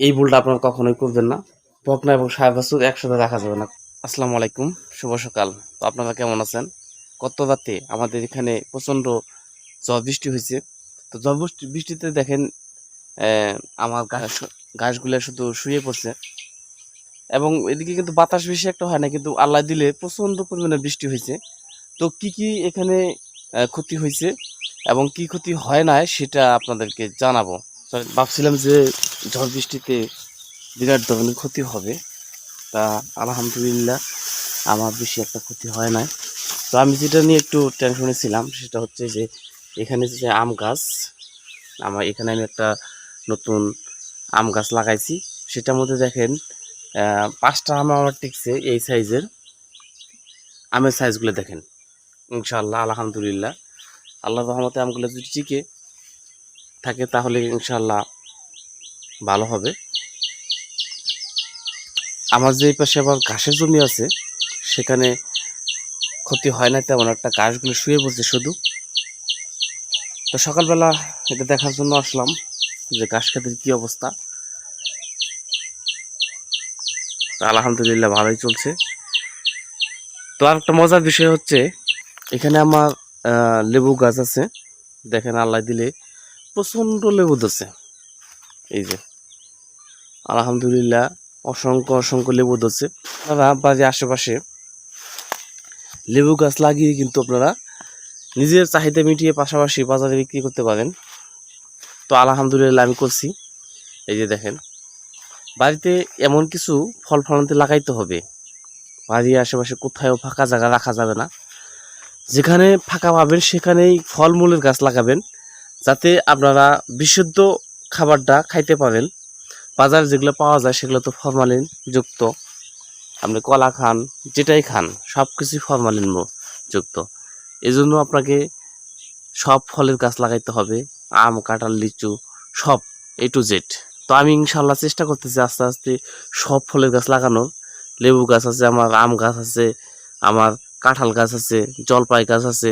এই ভুলটা আপনারা কখনোই করবেন না। বকনা এবং সাহেব বাছুর একসাথে রাখা যাবে না। আসসালামু আলাইকুম, শুভ সকাল। তো আপনারা কেমন আছেন? গত রাতে আমাদের এখানে প্রচণ্ড জল বৃষ্টি হয়েছে। তো জল বৃষ্টি বৃষ্টিতে দেখেন আমার ঘাস ঘাসগুলো শুধু শুয়ে পড়ছে। এবং এদিকে কিন্তু বাতাস বেশি একটা হয় না, কিন্তু আল্লাহ দিলে প্রচণ্ড পরিমাণে বৃষ্টি হয়েছে। তো কি কি এখানে ক্ষতি হয়েছে এবং কি ক্ষতি হয় না সেটা আপনাদেরকে জানাব। ভাবছিলাম যে ঝড় বৃষ্টিতে বিরাট ধরনের ক্ষতি হবে। তা আলহামদুলিল্লাহ আমার বেশি একটা ক্ষতি হয় নাই। তো আমি যেটা নিয়ে একটু টেনশনে ছিলাম সেটা হচ্ছে যে এখানে যে আম গাছ, আমার এখানে আমি একটা নতুন আম গাছ লাগাইছি। সেটার মধ্যে দেখেন পাঁচটা আম আমার টিকছে এই সাইজের। আমের সাইজগুলো দেখেন। ইনশাল্লাহ আলহামদুলিল্লাহ। আল্লাহ রহমতে আমগুলো যদি টিকে থাকে তাহলে ইনশাআল্লাহ ভালো হবে। আমার যে পাশে আবার ঘাসের জমি আছে, সেখানে ক্ষতি হয় না তেমন একটা ঘাসগুলো শুয়ে পড়ছে শুধু। তো সকালবেলা এটা দেখার জন্য আসলাম যে ঘাস খাতের কি অবস্থা। আলহামদুলিল্লাহ ভালোই চলছে। তো আর একটা মজার বিষয় হচ্ছে, এখানে আমার লেবু গাছ আছে। দেখেন আল্লাহ দিলে প্রচণ্ড লেবু ধরছে। এই যে, আলহামদুলিল্লাহ অসংখ্য অসংখ্য লেবু ধরছে। আপনারা বাড়ির আশেপাশে লেবু গাছ লাগিয়ে কিন্তু আপনারা নিজের চাহিদা মিটিয়ে পাশাপাশি বাজারে বিক্রি করতে পারেন। তো আলহামদুলিল্লাহ আমি করছি। এই যে দেখেন, বাড়িতে এমন কিছু ফল ফলান্তি লাগাইতে হবে। বাড়ির আশেপাশে কোথাও ফাঁকা জায়গা রাখা যাবে না। যেখানে ফাঁকা পাবেন সেখানেই ফলমূলের গাছ লাগাবেন। যাতে আপনারা বিশুদ্ধ খাবারটা খাইতে পারেন। বাজারে যেগুলো পাওয়া যায় সেগুলো তো ফরমালিন যুক্ত। আপনি কলা খান, যেটাই খান সব কিছুই ফরমালিন যুক্ত। এই জন্য আপনাকে সব ফলের গাছ লাগাইতে হবে। আম, কাঁঠাল, লিচু, সব এ টু জেড তো আমি ইনশাল্লাহ চেষ্টা করতেছি আস্তে আস্তে সব ফলের গাছ লাগানোর। লেবু গাছ আছে, আমার আম গাছ আছে, আমার কাঁঠাল গাছ আছে, জলপাই গাছ আছে।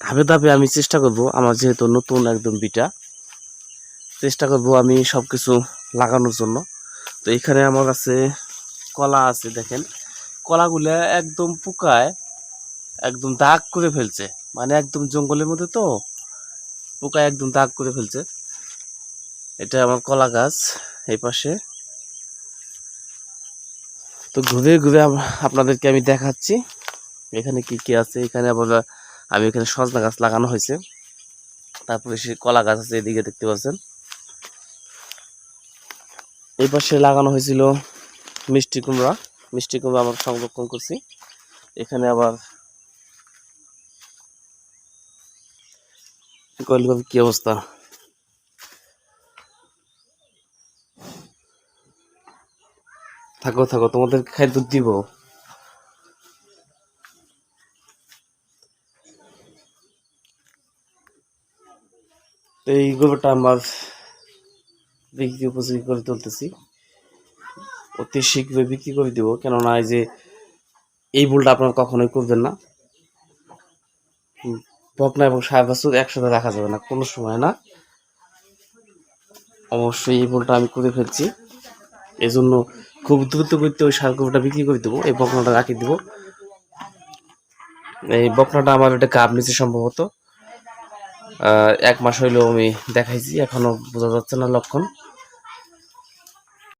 ধাপে ধাপে আমি চেষ্টা করব আমার যেহেতু নতুন একদম বিটা, চেষ্টা করব আমি সব কিছু লাগানোর জন্য। তো এখানে আমার কাছে কলা আছে দেখেন। কলাগুলো একদম পোকায়, একদম দাগ করে ফেলছে। মানে একদম জঙ্গলের মধ্যে তো, পোকায় একদম দাগ করে ফেলছে। এটা আমার কলা গাছ এই পাশে। তো ঘুরে ঘুরে আপনাদেরকে আমি দেখাচ্ছি। এখানে কি কি আছে? এখানে আবার আমি এখানে সজনা গাছ লাগানো হয়েছে। তারপরে সে কলা গাছ আছে এদিকে দেখতে পাচ্ছেন। এই পাশে লাগানো হয়েছিল মিষ্টি কুমড়া। মিষ্টি কুমড়া আমরা সংরক্ষণ করছি। এখানে আবার কি অবস্থা? থাকো থাকো তোমাদের খাদ্য দিব। তো এই গোবরটা আমার বিক্রি উপযোগী করে তুলতেছি। অতি শীঘ্রই বিক্রি করে দিব, কেননা এই যে এই ভুলটা আপনারা কখনোই করবেন না। বকনা এবং সাহেব বাছুর একসাথে রাখা যাবে না, কোনো সময় না। অবশ্যই এই ভুলটা আমি করে ফেলছি। এই জন্য খুব দ্রুত করতে ওই সার গোবরটা বিক্রি করে দেবো, এই বকনাটা রাখি দেবো। এই বকনাটা আমার একটা গাব নিচে সম্ভবত। এক মাস হইলেও আমি দেখাইছি এখনও বোঝা যাচ্ছে না লক্ষণ।